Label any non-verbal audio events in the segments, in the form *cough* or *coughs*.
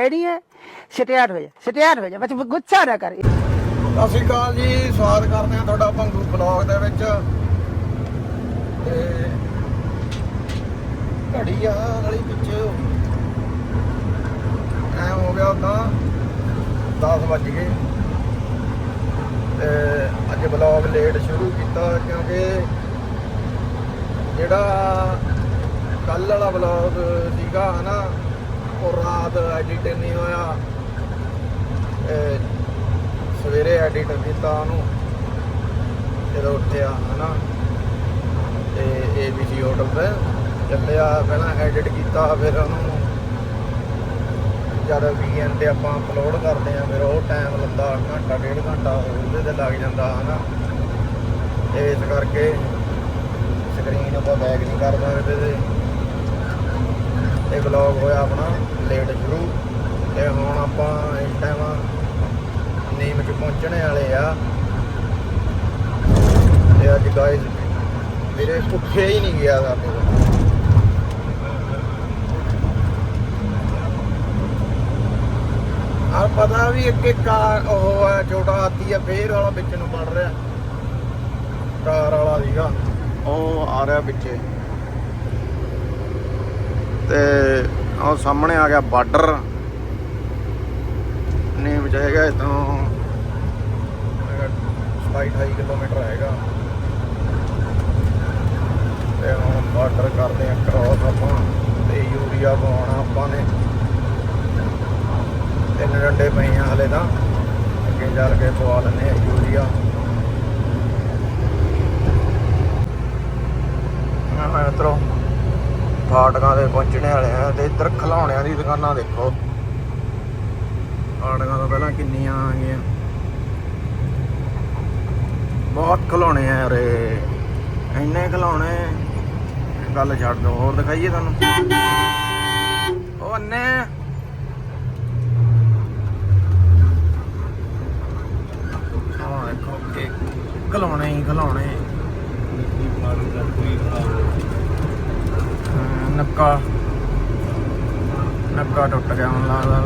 Ready ਹੈ? ਸਟਿਆਰ ਹੋ ਜਾ ਸਟਿਆਰ ਹੋ ਜਾ ਬਸ ਗੁੱਸਾ ਨਾ ਕਰ। ਸਤਿ ਸ਼੍ਰੀ ਅਕਾਲ ਜੀ, ਸਵਾਗਤ ਕਰਦੇ ਹਾਂ ਤੁਹਾਡਾ ਭੰਗੂ ਬਲੌਗ ਦੇ ਵਿੱਚ। ਤੇ ਘੜੀ ਆ ਨਾਲੀ ਪਿੱਛੇ ਐ ਹੋ ਗਿਆ ਤਾਂ 10 ਵੱਜ ਗਏ। ਤੇ ਅੱਜ ਬਲੌਗ ਲੇਟ ਸ਼ੁਰੂ ਕੀਤਾ, ਕਿਉਂਕਿ ਜਿਹੜਾ ਕੱਲ ਵਾਲਾ ਬਲੌਗ ਸੀਗਾ ਹਨਾ ਰਾਤ ਐਡਿਟ ਨਹੀਂ ਹੋਇਆ। ਸਵੇਰੇ ਐਡਿਟ ਕੀਤਾ ਉਹਨੂੰ। ਜਦੋਂ ਉੱਠਿਆ, ਹਨਾ। ਤੇ ABC ਹੋਟਲ ਤੇ ਚੱਲਿਆ। ਪਹਿਲਾਂ ਐਡਿਟ ਕੀਤਾ, ਫਿਰ ਉਹਨੂੰ ਜਦ ਵੀਐਨ ਤੇ ਆਪਾਂ ਅਪਲੋਡ ਕਰਦੇ ਆ ਫਿਰ ਉਹ ਟਾਈਮ ਲੰਦਾ ਘੰਟਾ, ਡੇਢ ਘੰਟਾ ਉਹਦੇ ਤੇ ਲੱਗ ਜਾਂਦਾ, ਹਨਾ। ਇਸ ਕਰਕੇ ਸਕਰੀਨ ਆਪਾਂ ਬੈਕ ਨਹੀਂ ਕਰ ਸਕਦੇ। ਤੇ ਇਹ ਵਲੌਗ ਹੋਇਆ ਆਪਣਾ ਲੇਟ ਸ਼ੁਰੂ। ਤੇ ਹੁਣ ਆਪਾਂ ਇਸ ਟਾਈਮ ਨੀਮ ਚ ਪਹੁੰਚਣੇ ਵਾਲੇ ਆ। ਤੇ ਅੱਜ ਗਾਇਸ ਮੇਰੇ ਉੱਠਿਆ ਹੀ ਨਹੀਂ ਗਿਆ ਸਾਡੇ ਤੋਂ ਆ ਪਤਾ ਵੀ ਇੱਕ ਇੱਕ ਉਹ ਹੈ ਛੋਟਾ ਹਾਥੀ ਆ, ਫੇਰ ਵਾਲਾ ਵਿੱਚ ਨੂੰ ਪੜ ਰਿਹਾ। ਕਾਰ ਵਾਲਾ ਸੀਗਾ। ਉਹ ਆ ਰਿਹਾ ਪਿੱਛੇ। ਤੇ ਉਹ ਸਾਹਮਣੇ ਆ ਗਿਆ ਬਾਰਡਰ। ਨੇ ਵਜਾਏਗਾ ਇਤੋਂ 27 28 ਕਿਲੋਮੀਟਰ ਹੈਗਾ। ਤੇ ਹੁਣ ਬਾਰਡਰ ਕਰਦੇ ਆ ਕ੍ਰੋਸ ਆਪਾਂ, ਤੇ ਯੂਰੀਆ ਪਾਉਣਾ ਆਪਾਂ ਨੇ। ਤਿੰਨ ਡੰਡੇ ਪਏ ਆ ਹਲੇ ਤਾਂ, ਅੱਗੇ ਚੱਲ ਕੇ ਪਵਾ ਲੈਣੇ ਆ ਯੂਰੀਆ। ਮੈਂ ਇਧਰੋਂ ਫਾਟਕਾਂ ਦੇ ਪਹੁੰਚਣੇ ਵਾਲੇ ਆ ਤੇ ਇੱਧਰ ਖਿਲਾਉਣਿਆਂ ਦੀ ਦੁਕਾਨਾਂ ਦੇਖੋ। ਫਾਟਕਾਂ ਤੋਂ ਪਹਿਲਾਂ ਕਿੰਨੀਆਂ ਆ ਗਈਆਂ। ਬਹੁਤ ਖਿਲਾਉਣੇ ਆ ਰੇ ਇੰਨੇ ਖਿਲਾਉਣੇ ਗੱਲ ਛੱਡ ਦੋ ਹੋਰ ਦਿਖਾਈਏ ਤੁਹਾਨੂੰ। ਉਹ ਅੰਨੇ ਆਹ ਦੇਖੋ ਕਿ ਖਿਲਾਉਣੇ ਹੀ ਖਿਲਾਉਣੇ ਹਾਂ, ਨੱਕਾ। ਨੱਕਾ ਟੁੱਟ ਗਿਆ ਮੈਨੂੰ ਲੱਗਦਾ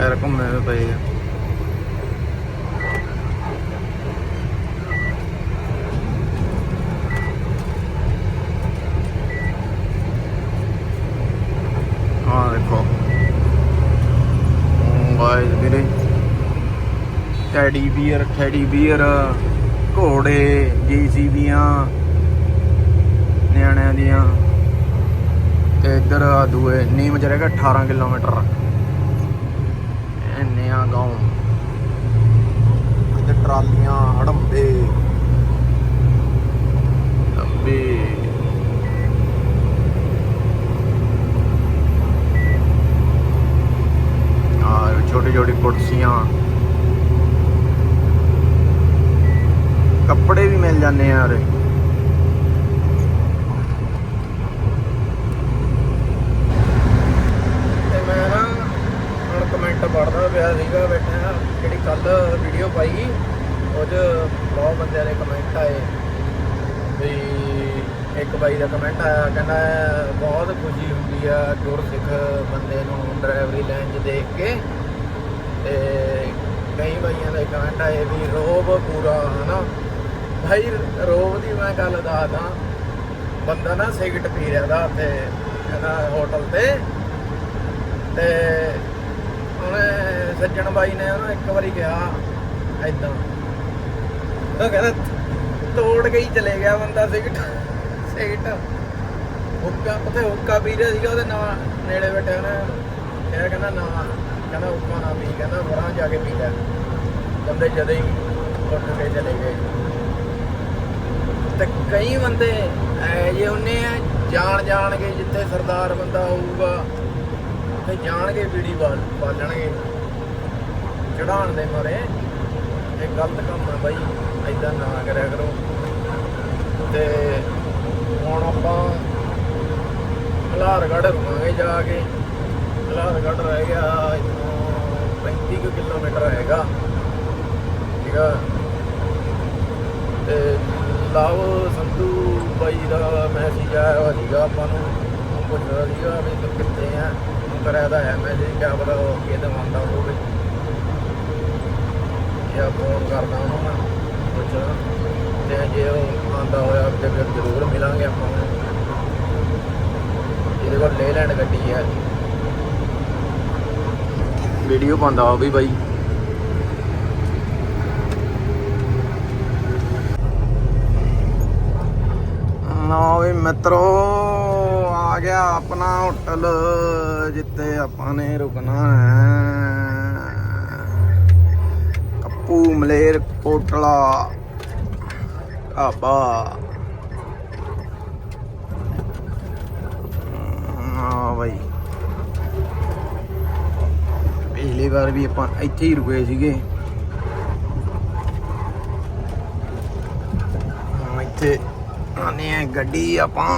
ਐਰ ਘੁੰਮੇ ਹੋਏ ਪਏ ਆ। ਦੇਖੋ। ਗਾਇਸ ਵੀਰੇ। ਟੈਡੀ ਬੀਅਰ ਟੈਡੀ ਬੀਅਰ ਘੋੜੇ, ਜੀਸੀਬੀਆਂ, ਨਿਆਣਿਆਂ ਦੀਆਂ। ਤੇ ਇੱਧਰ ਆ ਦੂਏ ਨੀਮ ਚ ਰਹੇਗਾ 18 ਕਿਲੋਮੀਟਰ। ਇੰਨੇ ਗਾਉਂ। ਤੇ ਟਰਾਲੀਆਂ ਹੜੰਬੇ। ਲੰਬੇ ਆ ਛੋਟੀ ਛੋਟੀ ਕੁਰਸੀਆਂ। ਕੱਪੜੇ ਵੀ ਮਿਲ ਜਾਂਦੇ ਆ ਉਰੇ। ਮੈਂ ਨਾ ਹੁਣ ਕਮੈਂਟ ਪੜਦਾ ਪਿਆ ਸੀਗਾ, ਬੈਠਾ ਜਿਹੜੀ ਕੱਲ ਵੀਡੀਓ ਪਾਈ ਉਹ 'ਚ ਬਹੁਤ ਬੰਦਿਆਂ ਦੇ ਕਮੈਂਟ ਆਏ। ਵੀ ਇੱਕ ਬਾਈ ਦਾ ਕਮੈਂਟ ਆਇਆ, ਕਹਿੰਦਾ, ਬਹੁਤ ਖੁਸ਼ੀ ਹੁੰਦੀ ਆ ਗੁਰਸਿੱਖ ਬੰਦੇ ਨੂੰ ਡਰਾਈਵਰੀ ਲਾਈਨ 'ਚ ਦੇਖ ਕੇ। ਤੇ ਕਈ ਬਾਈਆਂ ਦੇ ਕਮੈਂਟ ਆਏ ਵੀ ਰੋਬ ਪੂਰਾ, ਹਨਾ? ਭਾਈ ਰੋਬ ਦੀ ਮੈਂ ਗੱਲ ਦੱਸਦਾ, ਬੰਦਾ ਨਾ ਸਿਗਰਟ ਪੀ ਰਿਹਾ ਦਾ ਤੇ ਕਹਿੰਦਾ ਹੋਟਲ ਤੇ। ਤੇ ਉਹਨੇ ਸੱਜਣ ਬਾਈ ਨੇ ਉਹਨੂੰ ਇੱਕ ਵਾਰੀ ਕਿਹਾ ਐਦਾਂ ਉਹ ਕਹਿੰਦਾ, ਤੋੜ ਕੇ ਹੀ ਚਲੇ ਗਿਆ ਬੰਦਾ ਸਿਗਰਟ ਸਿਗਰਟ। ਹੁੱਕਾ ਪਤਾ ਹੁੱਕਾ ਪੀ ਰਿਹਾ ਸੀਗਾ, ਉਹਦੇ ਨਾਲ ਨੇੜੇ ਬੈਠਾ ਉਹਨੇ। ਕਿਹਾ ਕਹਿੰਦਾ, ਨਾ, ਕਹਿੰਦਾ ਹੁੱਕਾ ਨਾ ਪੀ, ਕਹਿੰਦਾ ਵਰਾਂ ਜਾ ਕੇ ਪੀ ਲੈ ਬੰਦੇ ਜਦੇ ਹੀ ਉੱਠ ਕੇ ਚਲੇ ਗਏ। ਤੇ ਕਈ ਬੰਦੇ ਐ ਜੇ ਉਹਨੇ ਆ, ਜਾਣ ਜਾਣ ਕੇ ਜਿੱਥੇ ਸਰਦਾਰ ਬੰਦਾ ਹੋਊਗਾ ਤੇ ਜਾਣਗੇ ਬੀੜੀ ਬਾਲ, ਬਾਲਣਗੇ। ਚੜਾਉਣ ਦੇ ਮਾਰੇ, ਇਹ ਗਲਤ ਕੰਮ ਆ ਬਾਈ ਐਦਾਂ ਨਾ ਕਰਿਆ ਕਰੋ। ਤੇ ਹੁਣ ਆਪਾਂ ਮਲਾਰਗੜ੍ਹ ਰੁਕਾਂਗੇ ਜਾ ਕੇ। ਮਲਾਰਗੜ੍ਹ ਰਹਿ ਗਿਆ, ਇੱਥੋਂ 35 ਕੁ ਕਿਲੋਮੀਟਰ ਹੈਗਾ। ਠੀਕ ਆ? ਤੇ ਲਾਭ ਸੰਧੂ ਬਾਈ ਦਾ ਮੈਸੇਜ ਆਇਆ ਹੋਇਆ ਸੀਗਾ, ਆਪਾਂ ਨੂੰ ਪੁੱਛਦਾ ਸੀਗਾ ਵੀ ਤੂੰ ਕਿੱਥੇ ਆ ਕਰਿਆ ਤਾਂ ਹੈ ਮੈਸੇਜ ਕਿਆ ਪਤਾ ਉਹ ਕਿਹਦੇ ਮੰਨਦਾ ਹੋਵੇ। ਜਾਂ ਫੋਨ ਕਰਦਾ ਉਹਨੂੰ ਮੈਂ ਪੁੱਛਦਾ। ਤੇ ਜੇ ਉਹ ਆਂਦਾ ਹੋਇਆ, ਤੇ ਫਿਰ ਜ਼ਰੂਰ ਮਿਲਾਂਗੇ ਆਪਾਂ ਨੂੰ। ਇਹਦੇ ਕੋਲ ਲੈ ਲੈਣ ਗੱਡੀ ਹੈ ਵੀਡੀਓ ਪਾਉਂਦਾ ਉਹ ਵੀ ਬਾਈ। ਨਾ ਮਿੱਤਰੋ, ਆ ਗਿਆ ਆਪਣਾ ਹੋਟਲ, ਜਿੱਥੇ ਆਪਾਂ ਨੇ ਰੁਕਣਾ ਹੈ। ਕੱਪੂ ਮਲੇਰ ਕੋਟਲਾ, ਢਾਬਾ। ਆ ਬਈ। ਪਿਛਲੀ ਵਾਰ ਵੀ ਆਪਾਂ ਇੱਥੇ ਹੀ ਰੁਕੇ ਸੀਗੇ। ਇੱਥੇ ਆਨੇ ਆ ਗੱਡੀ ਆਪਾਂ।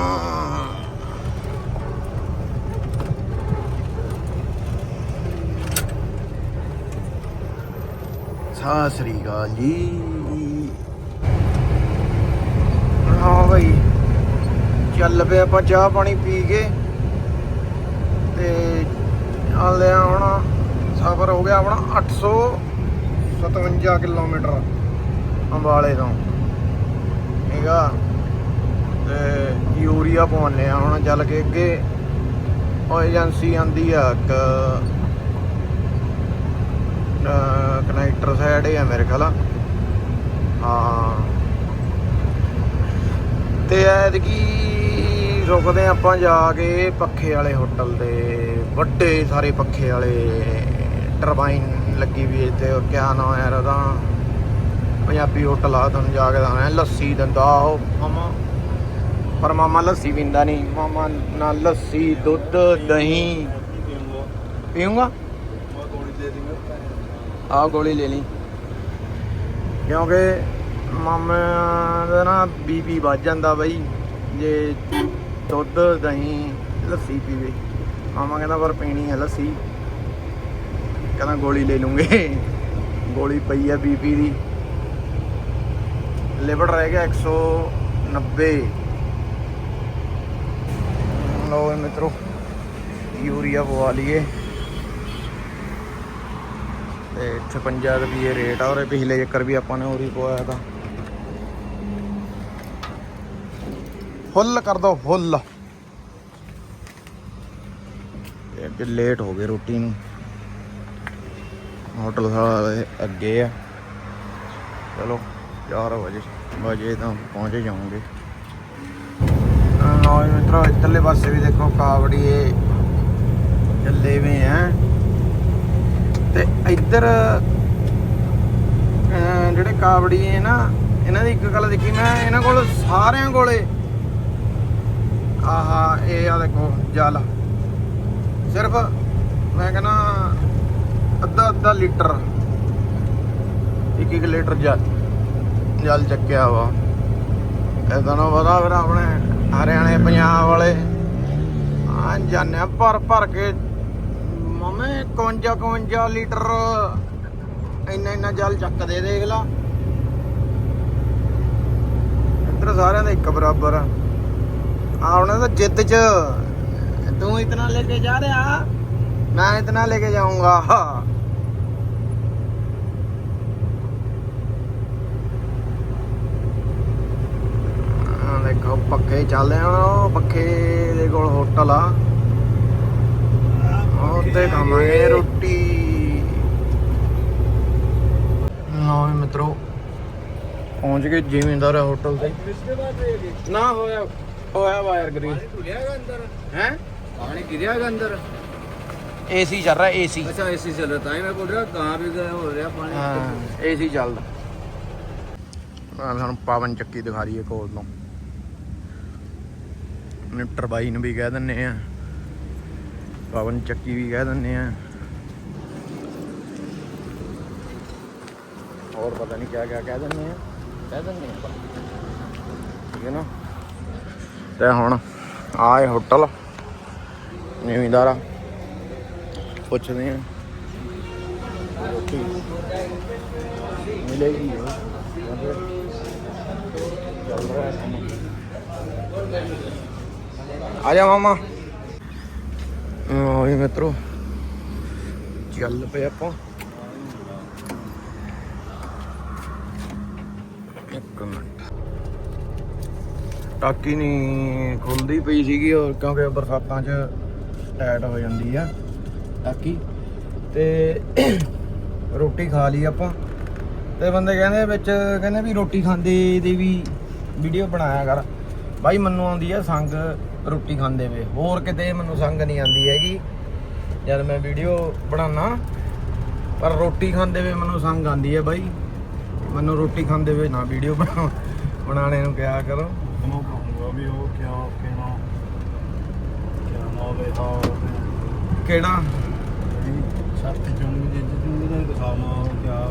ਸਤਿ ਸ੍ਰੀ ਅਕਾਲ ਜੀ। ਹਾਂ ਭਾਈ ਚੱਲ ਪਏ ਆਪਾਂ ਚਾਹ ਪਾਣੀ ਪੀ ਕੇ। ਤੇ ਆਲੇ ਹੁਣ, ਸਫ਼ਰ ਹੋ ਗਿਆ ਆਪਣਾ 857 ਕਿਲੋਮੀਟਰ ਅੰਬਾਲੇ ਤੋਂ। ਠੀਕ ਆ? ਤੇ ਯੂਰੀਆ ਪਵਾਉਂਦੇ ਆ ਹੁਣ ਚੱਲ ਕੇ ਅੱਗੇ। ਉਹ ਏਜੰਸੀ ਆਂਦੀ ਆ ਇੱਕ ਕਨੈਕਟਰ ਸਾਈਡ ਹੀ ਮੇਰੇ ਖਿਆਲ ਹਾਂ। ਤੇ ਐਤਕੀ ਰੁਕਦੇ ਆਪਾਂ ਜਾ ਕੇ ਪੱਖੇ ਵਾਲੇ ਹੋਟਲ ਦੇ, ਵੱਡੇ ਸਾਰੇ ਪੱਖੇ ਵਾਲੇ ਟਰਬਾਈਨ ਲੱਗੀ ਵੀ ਤੇ ਉਹ ਕਿਆ ਨਾਮ ਹੈ ਉਹਦਾ ਪੰਜਾਬੀ ਹੋਟਲ ਆ, ਤੁਹਾਨੂੰ ਜਾ ਕੇ ਦੱਸਣਾ ਲੱਸੀ, ਦਿੰਦਾ, ਉਹ, ਮਾਮਾ। ਪਰ ਮਾਮਾ ਲੱਸੀ ਪੀਂਦਾ ਨਹੀਂ। ਮਾਮਾ ਨਾਲ ਲੱਸੀ, ਦੁੱਧ, ਦਹੀਂ। ਪੀਊਂਗਾ? ਆ ਗੋਲੀ ਲੈ ਲਈ। ਕਿਉਂਕਿ ਮਾਮਾ ਦਾ ਨਾ ਬੀਪੀ ਵੱਜ ਜਾਂਦਾ ਬਈ, ਜੇ ਦੁੱਧ, ਦਹੀਂ, ਲੱਸੀ ਪੀਵੇ। ਮਾਮਾ ਕਹਿੰਦਾ, ਪਰ ਪੀਣੀ ਹੈ ਲੱਸੀ। ਕਹਿੰਦਾ, ਗੋਲੀ ਲੈ ਲੂੰਗੇ। ਗੋਲੀ ਪਈ ਹੈ ਬੀਪੀ ਦੀ। ਲਿਵਰ ਰਹਿ ਗਿਆ 190 ਲਓ ਇਹ ਮਿੱਤਰੋ, ਯੂਰੀਆ ਪਵਾ ਲਈਏ। ਤੇ 56 ਰੁਪਏ ਰੇਟ ਆ, ਔਰ ਪਿਛਲੇ ਚੱਕਰ ਵੀ ਆਪਾਂ ਨੇ ਹੋਰ ਹੀ ਪਵਾਇਆ ਤਾਂ। ਫੁੱਲ ਕਰ ਦੋ, ਫੁੱਲ। ਤੇ ਅੱਗੇ ਲੇਟ ਹੋ ਗਏ ਰੋਟੀ ਨੂੰ। ਹੋਟਲ ਸਾਲਾ ਇਹ ਅੱਗੇ ਆ। ਚਲੋ 4 ਵਜੇ ਵਜੇ ਤਾਂ ਪਹੁੰਚ ਜਾਵਾਂਗੇ। ਲਓ ਮਿੱਤਰੋ, ਇੱਧਰਲੇ ਪਾਸੇ ਵੀ ਦੇਖੋ ਕਾਵੜੀਏ ਚੱਲੇ ਵੇ ਆ। ਤੇ ਇੱਧਰ ਜਿਹੜੇ ਕਾਵੜੀਏ ਨਾ, ਇਹਨਾਂ ਦੀ ਇੱਕ ਗੱਲ ਦੇਖੀ ਮੈਂ, ਇਹਨਾਂ ਕੋਲ ਸਾਰਿਆਂ ਕੋਲੇ। ਆਹਾ, ਇਹ ਆ ਦੇਖੋ, ਜਲ। ਸਿਰਫ ਮੈਂ ਕਹਿੰਦਾ, ਅੱਧਾ ਅੱਧਾ ਲੀਟਰ। ਇੱਕ ਇੱਕ ਲੀਟਰ ਜਲ। ਜਲ ਚੱਕਿਆ ਵਾ। ਇਹ ਤੁਹਾਨੂੰ ਪਤਾ ਫਿਰ ਆਪਣੇ ਹਰਿਆਣੇ ਪੰਜਾਬ ਵਾਲੇ। ਆ ਜਾਣੇ ਭਰ ਭਰ ਕੇ। ਮਮੇ 51 51 ਲੀਟਰ ਇੰਨਾ ਇੰਨਾ ਜਲ ਚੱਕਦੇ ਦੇਖ ਲਾ। ਇੱਧਰ ਸਾਰਿਆਂ ਦਾ ਇੱਕ ਬਰਾਬਰ ਆ। ਉਹਨਾਂ ਦਾ ਜਿੱਦ ਚ ਤੂੰ ਇਤਨਾ ਲੈ ਕੇ ਜਾ ਰਿਹਾ? ਮੈਂ ਇਤਨਾ ਲੈ ਕੇ ਜਾਊਂਗਾ। ਉਹ ਪੱਖੇ ਚੱਲਦੇ ਆ ਉਹ ਪੱਖੇ ਦੇ ਕੋਲ ਹੋਟਲ ਆ। ਉੱਥੇ ਖਾਵਾਂਗੇ ਰੋਟੀ। ਨਾ ਮਿੱਤਰੋ ਪਹੁੰਚ ਗਏ ਜ਼ਿਮੀਂਦਾਰ ਹੋਟਲ ਤੇ। ਨਾ ਹੋਇਆ ਹੋਇਆ ਵਾਇਰ ਗਰੀ ਪਾਣੀ ਗਿਰਿਆ ਹੈਗਾ ਅੰਦਰ? ਏਸੀ ਚੱਲ ਰਿਹਾ ਏਸੀ। ਅੱਛਾ ਏਸੀ ਚੱਲ ਰਿਹਾ ਤਾਂ ਹੀ ਮੈਂ ਬੋਲ ਰਿਹਾ ਕਾਂ ਵੀ ਹੋ ਰਿਹਾ ਪਾਣੀ। ਏਸੀ ਚੱਲਦਾ। ਸਾਨੂੰ ਪਾਵਨ ਚੱਕੀ ਦਿਖਾ ਰਹੀ ਹੈ ਕੋਲ ਤੋਂ। ਟਰਬਾਈਨ ਵੀ ਕਹਿ ਦਿੰਨੇ ਆ। ਪਵਨ ਚੱਕੀ ਵੀ ਕਹਿ ਦਿੰਨੇ ਆ। ਹੋਰ ਪਤਾ ਨਹੀਂ ਕਿਆ ਕਿਆ ਕਹਿ ਦਿੰਨੇ ਆ। ਕਹਿ ਦਿੰਨੇ ਆ। ਠੀਕ ਹੈ ਨਾ? ਤੇ ਹੁਣ ਆਏ ਹੋਟਲ। ਨਿਵਿੰਦਾਰਾ। ਪੁੱਛਦੇ ਆ। ਰੋਟੀ ਮਿਲੇਗੀ ਆ ਜਾ ਮਾਮਾ ਓਏ ਮਿੱਤਰੋ। ਚੱਲ ਪਏ ਆਪਾਂ। ਇੱਕ ਮਿੰਟ। ਟਾਕੀ ਨਹੀਂ ਖੁੱਲਦੀ ਪਈ ਸੀਗੀ ਔਰ ਕਿਉਂਕਿ ਬਰਸਾਤਾਂ 'ਚ ਟਾਈਟ ਹੋ ਜਾਂਦੀ ਆ। ਟਾਕੀ। ਤੇ *coughs* ਰੋਟੀ ਖਾ ਲਈ ਆਪਾਂ। ਤੇ ਬੰਦੇ ਕਹਿੰਦੇ ਵਿੱਚ, ਕਹਿੰਦੇ ਵੀ ਰੋਟੀ ਖਾਂਦੇ ਦੀ ਵੀ ਵੀਡੀਓ ਬਣਾਇਆ ਕਰ। ਬਾਈ, ਮੈਨੂੰ ਆਉਂਦੀ ਆ ਸੰਗ ਰੋਟੀ ਖਾਂਦੇ ਵੇ। ਹੋਰ ਕਿਤੇ ਮੈਨੂੰ ਸੰਗ ਨਹੀਂ ਆਉਂਦੀ ਹੈਗੀ। ਜਦ ਮੈਂ ਵੀਡੀਓ ਬਣਾਉਣਾ ਪਰ ਰੋਟੀ ਖਾਂਦੇ ਵੇ ਮੈਨੂੰ ਸੰਗ ਆਉਂਦੀ ਹੈ ਬਾਈ। ਮੈਨੂੰ ਰੋਟੀ ਖਾਂਦੇ ਵੇ ਨਾ ਵੀਡੀਓ ਬਣਾ ਬਣਾਣੇ ਨੂੰ ਕਿਹਾ ਕਰੋ। ਉਹਨੂੰ ਕਹੂੰਗਾ ਵੀ ਉਹ ਕਿਆ ਕਿਹਨਾਂ ਕਿਆ ਨਾਵੇ ਹਾਂ ਕਿਹੜਾ? ਸੱਤ ਜੰਮ ਜੇ ਜਿਹਨੂੰ ਦਾ ਦਿਖਾਵਾਂ ਉਹ ਕਿਆ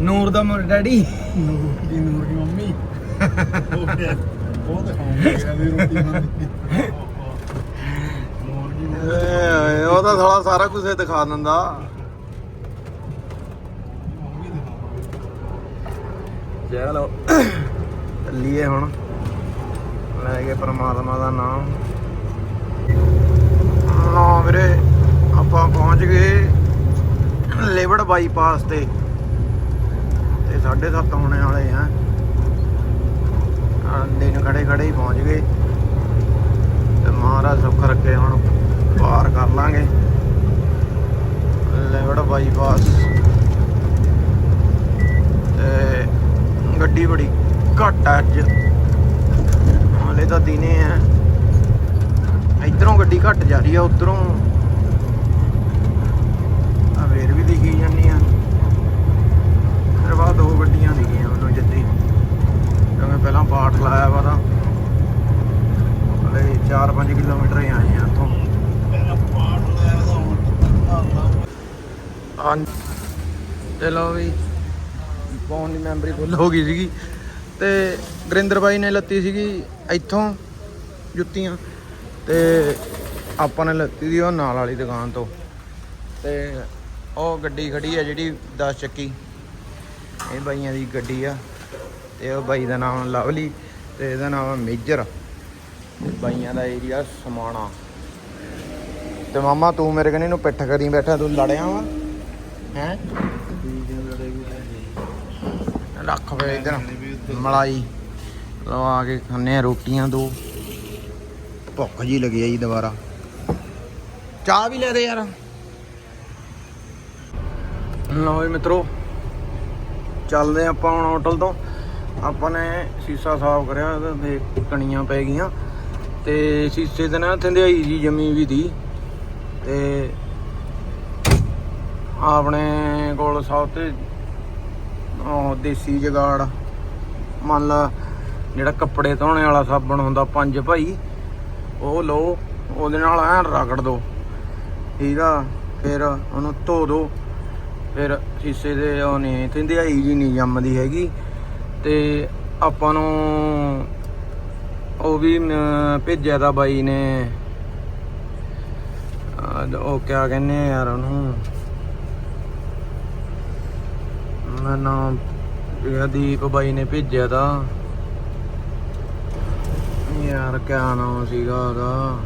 ਨੂਰ ਦਾ ਮੁੰਡਾ ਡੈਡੀ। ਨੂਰ ਦੀ ਨੂਰ ਦੀ ਮੰਮੀ। *laughs* ਉਹ ਕਿਆ ਕਹਿੰਦੇ ਰੋਟੀ ਖਾਂਦੀ ਨੂਰ ਉਹ ਤਾਂ ਸਾਲਾ ਸਾਰਾ ਕੁਝ ਦਿਖਾ ਦਿੰਦਾ। ਮੰਮੀ ਦਿਖਾਵਾਂਗੇ ਚੱਲੀਏ ਹੁਣ। ਲੈ ਕੇ ਪ੍ਰਮਾਤਮਾ ਦਾ ਨਾਮ। ਨਾ ਵੀਰੇ, ਆਪਾਂ ਪਹੁੰਚ ਗਏ ਲੇਵੜ ਬਾਈਪਾਸ ਤੇ। ਤੇ 7:30 ਹੋਣੇ ਵਾਲੇ ਆ। ਦਿਨ ਖੜੇ ਖੜੇ ਹੀ ਪਹੁੰਚ ਗਏ। ਤੇ ਮਹਾਰਾਜ ਸੁੱਖ ਰੱਖੇ, ਹੁਣ ਪਾਰ ਕਰ ਲਾਂਗੇ। ਲੇਵੜ ਬਾਈਪਾਸ। ਤੇ ਗੱਡੀ ਬੜੀ ਘੱਟ ਆ ਅੱਜ। ਹਾਲੇ ਤਾਂ ਦਿਨੇ ਆ। ਇਧਰੋਂ ਗੱਡੀ ਘੱਟ ਜਾ ਰਹੀ ਆ, ਉਧਰੋਂ ਆ ਵੇਰ ਵੀ ਦਿਖੀ ਜਾਂਦੀ ਆ ਫਿਰ ਬਾਅਦ ਦੋ ਗੱਡੀਆਂ ਦਿਖੀਆਂ ਮੈਨੂੰ ਜਿੱਦੀ। ਕਿਉਂਕਿ ਪਹਿਲਾਂ ਪਾਠ ਲਾਇਆ ਵਾ ਤਾਂ ਹਲੇ 4-5 ਕਿਲੋਮੀਟਰ ਹੀ ਆਏ ਆ ਇੱਥੋਂ। ਹਾਂ ਤੇ ਲਓ ਵੀ ਫੋਨ ਦੀ ਮੈਮਰੀ ਫੁੱਲ ਹੋ ਗਈ ਸੀਗੀ। ਤੇ ਗੁਰਿੰਦਰ ਬਾਈ ਨੇ ਲੱਤੀ ਸੀਗੀ ਇੱਥੋਂ ਜੁੱਤੀਆਂ। ਤੇ ਆਪਾਂ ਨੇ ਲੱਤੀ ਦੀ ਉਹ ਨਾਲ ਵਾਲੀ ਦੁਕਾਨ ਤੋਂ। ਤੇ ਉਹ ਗੱਡੀ ਖੜੀ ਆ ਜਿਹੜੀ 10 ਚੱਕੀ। ਇਹ ਬਾਈਆਂ ਦੀ ਗੱਡੀ ਆ। ਤੇ ਉਹ ਬਾਈ ਦਾ ਨਾਮ ਲਵਲੀ ਤੇ ਇਹਦਾ ਨਾਮ ਮੇਜਰ। ਬਾਈਆਂ ਦਾ ਏਰੀਆ ਸਮਾਣਾ। ਤੇ ਮਾਮਾ, ਤੂੰ ਮੇਰੇ ਕਨੇ ਨੂੰ ਪਿੱਠ ਕਰੀ ਬੈਠਾ, ਤੂੰ ਲੜਿਆ ਵਾ? ਹੈ? ਰੱਖ ਵੇ ਇਧਰ, ਮਲਾਈ। ਲਵਾ ਕੇ ਖਾਣੇ ਆ ਰੋਟੀਆਂ ਦੋ। ਭੁੱਖ ਜੀ ਲੱਗੀ ਆ ਜੀ ਦੁਬਾਰਾ। ਚਾਹ ਵੀ ਲੈ ਦੇ ਯਾਰ। ਲਓ ਜੀ ਮਿੱਤਰੋ, ਚੱਲਦੇ ਆਪਾਂ ਹੁਣ ਹੋਟਲ ਤੋਂ। ਆਪਾਂ ਨੇ ਸੀਸਾ ਸਾਫ਼ ਕਰਿਆ ਤੇ ਕਣੀਆਂ ਪੈ ਗਈਆਂ। ਤੇ ਸੀਸੇ ਤੇ ਨਾ ਥੰਦਿਆਈ ਜੀ ਜਮੀ ਵੀ ਦੀ। ਤੇ ਆਪਣੇ ਕੋਲ ਸਭ ਤੇ, ਉਹ ਦੇਸੀ ਜਗਾੜ, ਮੰਨ ਲਾ ਜਿਹੜਾ ਕੱਪੜੇ ਧੋਣੇ ਵਾਲਾ ਸਾਬਣ ਹੁੰਦਾ, ਪੰਜ ਭਾਈ, ਉਹ ਲਓ, ਉਹਦੇ ਨਾਲ ਐਨ ਰਗੜ ਦੋ। ਠੀਕ ਆ, ਫਿਰ ਉਹਨੂੰ ਧੋ ਦੋ। ਫਿਰ ਸ਼ੀਸ਼ੇ ਦੇ ਉਹ ਨਹੀਂ ਥਿੰਦਿਆਈ ਜੀ ਨਹੀਂ ਜੰਮਦੀ ਹੈਗੀ। ਤੇ ਆਪਾਂ ਨੂੰ ਉਹ ਵੀ ਭੇਜਿਆ ਦਾ ਬਾਈ ਨੇ। ਉਹ ਕਿਆ ਕਹਿੰਦੇ ਯਾਰ ਉਹਨੂੰ? ਮੈਂ ਨਾਮ ਦੀਪ ਬਾਈ ਨੇ ਭੇਜਿਆ ਦਾ ਯਾਰ ਕਿਆ ਨਾਮ ਸੀਗਾ ਉਹਦਾ?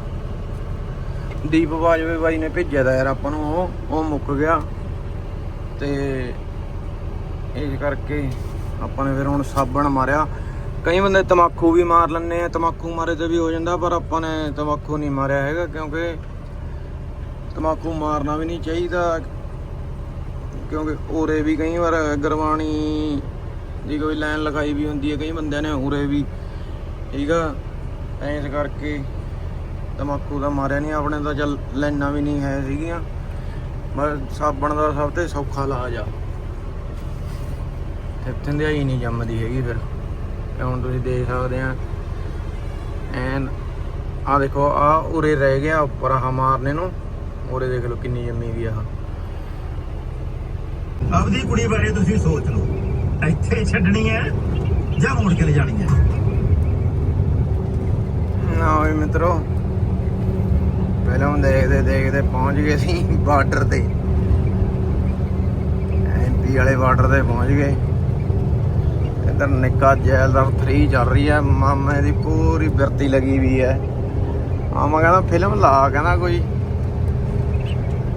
ਦੀਪ ਬਾਜਵੇ ਬਾਈ ਨੇ ਭੇਜਿਆ ਦਾ ਯਾਰ ਆਪਾਂ ਨੂੰ, ਉਹ ਉਹ ਮੁੱਕ ਗਿਆ। ਤੇ ਇਸ ਕਰਕੇ ਆਪਾਂ ਨੇ ਫਿਰ ਹੁਣ ਸਾਬਣ ਮਾਰਿਆ। ਕਈ ਬੰਦੇ ਤਮਾਕੂ ਵੀ ਮਾਰ ਲੈਂਦੇ ਆ, ਤਮਾਕੂ ਮਾਰੇ ਤੇ ਵੀ ਹੋ ਜਾਂਦਾ, ਪਰ ਆਪਾਂ ਨੇ ਤਮਾਕੂ ਨਹੀਂ ਮਾਰਿਆ ਹੈਗਾ, ਕਿਉਂਕਿ ਤਮਾਕੂ ਮਾਰਨਾ ਵੀ ਨਹੀਂ ਚਾਹੀਦਾ, ਕਿਉਂਕਿ ਉਰੇ ਵੀ ਕਈ ਵਾਰ ਗਰਵਾਣੀ ਦੀ ਕੋਈ ਲਾਈਨ ਲਗਾਈ ਵੀ ਹੁੰਦੀ ਹੈ, ਕਈ ਬੰਦਿਆਂ ਨੇ ਉਰੇ ਵੀ, ਠੀਕ ਆ? ਐਸ ਕਰਕੇ ਤਮਾਕੂ ਦਾ ਮਾਰਿਆ ਨਹੀਂ, ਆਪਣੇ ਤਾਂ ਚੱਲ ਲਾਈਨਾਂ ਵੀ ਨਹੀਂ ਹੈ ਸੀਗੀਆਂ ਬਸ ਸਾਬਣ ਦਾ ਸਭ ਤੋਂ ਸੌਖਾ ਇਲਾਜ ਆ। ਇੱਥੇ ਦੀ ਹੀ ਨਹੀਂ ਜੰਮਦੀ ਹੈਗੀ ਫਿਰ। ਹੁਣ ਤੁਸੀਂ ਦੇਖ ਸਕਦੇ ਆ ਐਨ ਆ ਦੇਖੋ ਆ ਉਰੇ ਰਹਿ ਗਿਆ ਉੱਪਰ ਆਹ ਮਾਰਨੇ ਨੂੰ। ਉਰੇ ਦੇਖ ਲਓ ਕਿੰਨੀ ਜੰਮੀ ਵੀ ਆ ਆਪਦੀ ਕੁੜੀ ਬਾਰੇ ਤੁਸੀਂ ਸੋਚ ਲਓ। ਇੱਥੇ ਛੱਡਣੀ ਹੈ ਜਾਂ ਮੋੜ ਕੇ ਲੈ ਜਾਣੀ ਹੈ? ਨਾ ਓਏ ਮਿੱਤਰੋ ਪਹਿਲਾਂ ਹੁਣ ਦੇਖਦੇ ਦੇਖਦੇ ਪਹੁੰਚ ਗਏ ਸੀ ਬਾਰਡਰ ਤੇ। ਐਮਪੀ ਵਾਲੇ ਬਾਰਡਰ ਤੇ ਪਹੁੰਚ ਗਏ। ਇਧਰ ਨਿੱਕਾ ਜੈਲਦਾਰ 3 ਚੱਲ ਰਹੀ ਹੈ। ਮਾਮੇ ਦੀ ਪੂਰੀ ਬਿਰਤੀ ਲੱਗੀ ਵੀ ਹੈ। ਮਾਮਾ ਕਹਿੰਦਾ ਫਿਲਮ ਲਾ, ਕਹਿੰਦਾ ਕੋਈ।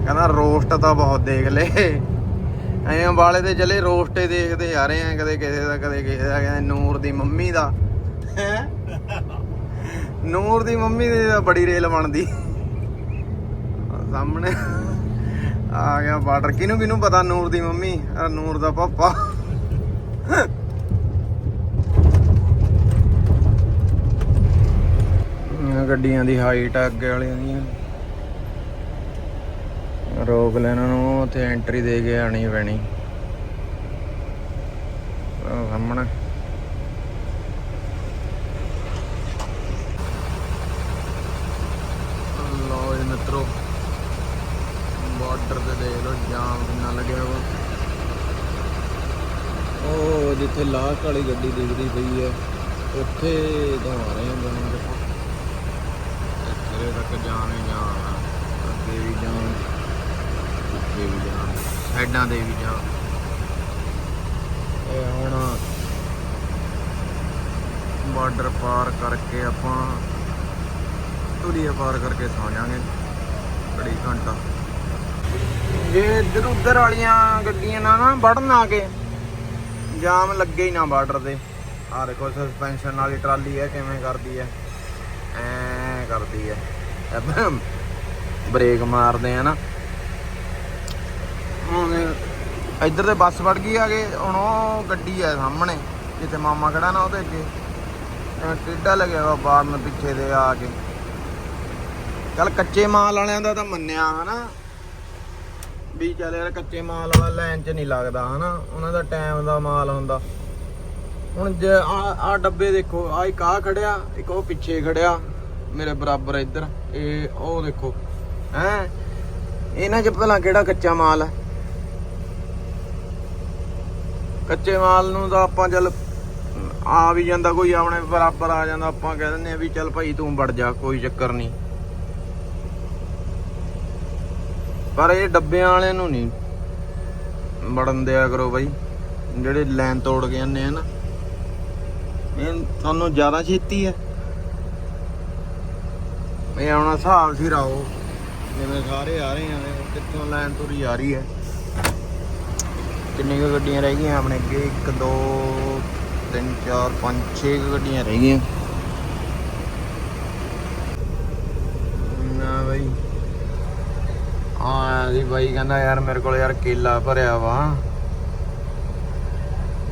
ਕਹਿੰਦਾ ਰੋਸਟ ਤਾਂ ਬਹੁਤ ਦੇਖ ਲਏ ਐਂ ਅੰਬਾਲੇ ਤੇ ਚਲੇ ਰੋਸਟ ਦੇਖਦੇ ਆ ਰਹੇ ਆ, ਕਦੇ ਕਿਸੇ ਦਾ, ਕਦੇ ਕਿਸੇ ਦਾ, ਕਹਿੰਦੇ ਨੂਰ ਦੀ ਮੰਮੀ ਦਾ। ਨੂਰ ਦੀ ਮੰਮੀ ਦੀ ਤਾਂ ਬੜੀ ਰੇਲ ਬਣਦੀ। ਸਾਹਮਣੇ ਆ ਗਿਆ ਬਾਰਡਰ। ਕਿਹਨੂੰ ਕਿਹਨੂੰ ਪਤਾ ਨੂਰ ਦੀ ਮੰਮੀ? ਨੂਰ ਦਾ ਪਾਪਾ ਆਹ ਗੱਡੀਆਂ ਦੀ ਹਾਈਟ ਆ ਅੱਗੇ ਵਾਲੀਆਂ ਦੀਆਂ। ਰੋਕ ਲੈਣਾ ਨੂੰ, ਉੱਥੇ ਐਂਟਰੀ ਦੇ ਕੇ ਆਣੀ ਪੈਣੀ। ਉਹ ਸਾਹਮਣੇ। ਲਓ ਜੀ ਮਿੱਤਰੋ ਬਾਰਡਰ ਤੇ ਦੇਖ ਲਓ, ਜਾਮ ਕਿੰਨਾ ਲੱਗਿਆ ਵਾ। ਉਹ ਜਿੱਥੇ ਲਾਸਟ ਵਾਲੀ ਗੱਡੀ ਦਿਖਦੀ ਪਈ ਹੈ ਉੱਥੇ ਤੋਂ ਆ ਰਹੇ ਹਾਂ ਜਾਮ ਤੱਕ ਜਾਣ ਹੀ ਜਾਮ ਅੱਗੇ ਵੀ ਜਾਮ ਅੱਗੇ ਵੀ ਜਾਮ ਸਾਈਡਾਂ ਦੇ ਵੀ ਜਾਮ ਇਹ ਹੁਣ ਬਾਰਡਰ ਪਾਰ ਕਰਕੇ ਆਪਾਂ ਤੁਰੀਏ ਪਾਰ ਕਰਕੇ ਸੌ ਜਾਾਂਗੇ ਘੜੀ ਘੰਟਾ। ਜੇ ਇਧਰ ਉਧਰ ਵਾਲੀਆਂ ਗੱਡੀਆਂ ਨਾਲ ਨਾ ਵੜਨ ਆ ਕੇ, ਜਾਮ ਲੱਗੇ ਹੀ ਨਾ ਬਾਰਡਰ ਤੇ। ਆ ਦੇਖੋ ਸਸਪੈਂਸ਼ਨ ਵਾਲੀ ਟਰਾਲੀ ਹੈ, ਕਿਵੇਂ ਕਰਦੀ ਹੈ। ਐ ਕਰਦੀ ਹੈ। ਐਦਾਂ ਬ੍ਰੇਕ ਮਾਰਦੇ ਆ ਨਾ। ਹੁਣ ਇੱਧਰ ਤੇ ਬੱਸ ਵੜ ਗਈ ਆ ਹੁਣ ਉਹ ਗੱਡੀ ਹੈ ਸਾਹਮਣੇ, ਜਿੱਥੇ ਮਾਮਾ ਖੜਾ ਨਾ ਉਹਦੇ ਅੱਗੇ। ਐਂ ਲੱਗਿਆ ਵਾ ਬਾਹਰ ਪਿੱਛੇ ਦੇ ਆ ਕੇ। ਚੱਲ ਕੱਚੇ ਮਾਲ ਵਾਲਿਆਂ ਦਾ ਤਾਂ ਮੰਨਿਆ ਹਨਾ। ਵੀ ਚੱਲ ਯਾਰ ਕੱਚੇ ਮਾਲ ਵਾਲਾ ਲਾਈਨ 'ਚ ਨਹੀਂ ਲੱਗਦਾ ਹਨਾ। ਉਹਨਾਂ ਦਾ ਟਾਈਮ ਦਾ ਮਾਲ ਹੁੰਦਾ। ਹੁਣ ਜੇ ਆ ਡੱਬੇ ਦੇਖੋ ਆ ਇੱਕ ਆ ਖੜਿਆ, ਇੱਕ ਉਹ ਪਿੱਛੇ ਖੜਿਆ। ਮੇਰੇ ਬਰਾਬਰ ਇੱਧਰ। ਇਹ ਉਹ ਦੇਖੋ। ਹੈ? ਇਹਨਾਂ 'ਚ ਭਲਾ ਕਿਹੜਾ ਕੱਚਾ ਮਾਲ ਹੈ ਕੱਚੇ ਮਾਲ ਨੂੰ ਤਾਂ ਆਪਾਂ ਚੱਲ ਆ ਵੀ ਜਾਂਦਾ, ਕੋਈ ਆਪਣੇ ਬਰਾਬਰ ਆ ਜਾਂਦਾ, ਆਪਾਂ ਕਹਿ ਦਿੰਦੇ ਆ ਵੀ ਚੱਲ ਭਾਈ ਤੂੰ ਵੜ ਜਾ, ਕੋਈ ਚੱਕਰ ਨਹੀਂ। ਪਰ ਇਹ ਡੱਬਿਆਂ ਵਾਲਿਆਂ ਨੂੰ ਨਹੀਂ ਵੜਨ ਦਿਆ ਕਰੋ ਬਾਈ। ਜਿਹੜੇ ਲਾਈਨ ਤੋੜ ਕੇ ਜਾਂਦੇ ਆ ਨਾ, ਇਹ ਤੁਹਾਨੂੰ ਜ਼ਿਆਦਾ ਛੇਤੀ ਹੈ ਇਹ ਆਉਣਾ ਹਿਸਾਬ ਸੀ ਸਿਰਾਓ ਜਿਵੇਂ ਸਾਰੇ ਆ ਰਹੇ ਆ ਕਿੱਥੋਂ ਲਾਈਨ ਤੁਰੀ ਆ ਰਹੀ ਹੈ। ਕਿੰਨੀਆਂ ਗੱਡੀਆਂ ਰਹਿ ਗਈਆਂ ਆਪਣੇ ਅੱਗੇ? 1 2 3 4 5 6 ਗੱਡੀਆਂ ਰਹਿ ਗਈਆਂ। ਨਾ ਬਈ। ਹਾਂ ਜੀ ਬਾਈ ਕਹਿੰਦਾ, ਯਾਰ, ਮੇਰੇ ਕੋਲ ਯਾਰ ਕੇਲਾ ਭਰਿਆ ਵਾ।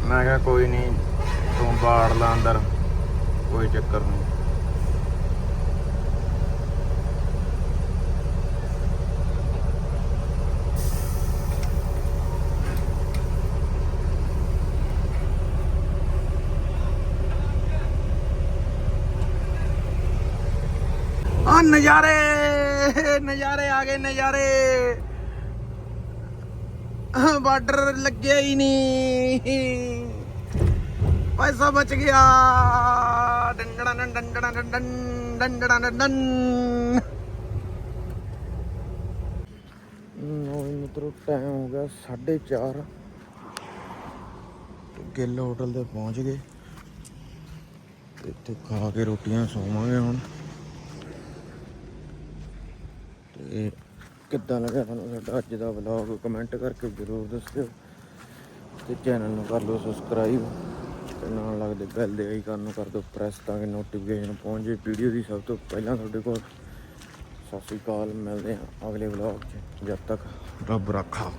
ਮੈਂ ਕਿਹਾ, ਕੋਈ ਨਹੀਂ ਤੂੰ ਬਾੜ ਲਾ ਅੰਦਰ। ਕੋਈ ਚੱਕਰ ਨਹੀਂ ਆ ਨਜ਼ਾਰੇ ਨਜ਼ਾਰੇ ਆ ਗਏ ਨਜ਼ਾਰੇ। ਬਾਰਡਰ ਲੱਗਿਆ ਹੀ ਨਹੀਂ। ਪੈਸਾ ਬਚ ਗਿਆ। ਡੰਡਣਾ ਡੰ ਡੰਡਣਾ ਡੰ ਡੰ ਨੋ ਮਿੱਤਰੋ ਟਾਈਮ ਹੋ ਗਿਆ 4:30 ਗਿੱਲ ਹੋਟਲ ਤੇ ਪਹੁੰਚ ਗਏ। ਇੱਥੇ ਖਾ ਕੇ ਰੋਟੀਆਂ ਸੋਵਾਂਗੇ ਹੁਣ। ਤੇ ਕਿੱਦਾਂ ਲੱਗਾ ਤੁਹਾਨੂੰ ਸਾਡਾ ਅੱਜ ਦਾ ਵਲੌਗ ਕਮੈਂਟ ਕਰਕੇ ਜ਼ਰੂਰ ਦੱਸਿਓ ਤੇ ਚੈਨਲ ਨੂੰ ਕਰ ਲਓ ਸਬਸਕ੍ਰਾਈਬ ਤੇ ਨਾਲ ਲੱਗਦੇ ਬੈਲ ਦੇ ਆਈਕਨ ਨੂੰ ਕਰ ਦਿਓ ਪ੍ਰੈਸ ਤਾਂ ਕਿ ਨੋਟੀਫਿਕੇਸ਼ਨ ਪਹੁੰਚ ਜੇ ਵੀਡੀਓ ਦੀ ਸਭ ਤੋਂ ਪਹਿਲਾਂ ਤੁਹਾਡੇ ਕੋਲ। ਸਤਿ ਸ਼੍ਰੀ ਅਕਾਲ, ਮਿਲਦੇ ਹਾਂ ਅਗਲੇ ਵਲੌਗ 'ਚ। ਜਦ ਤੱਕ ਰੱਬ ਰੱਖਾ।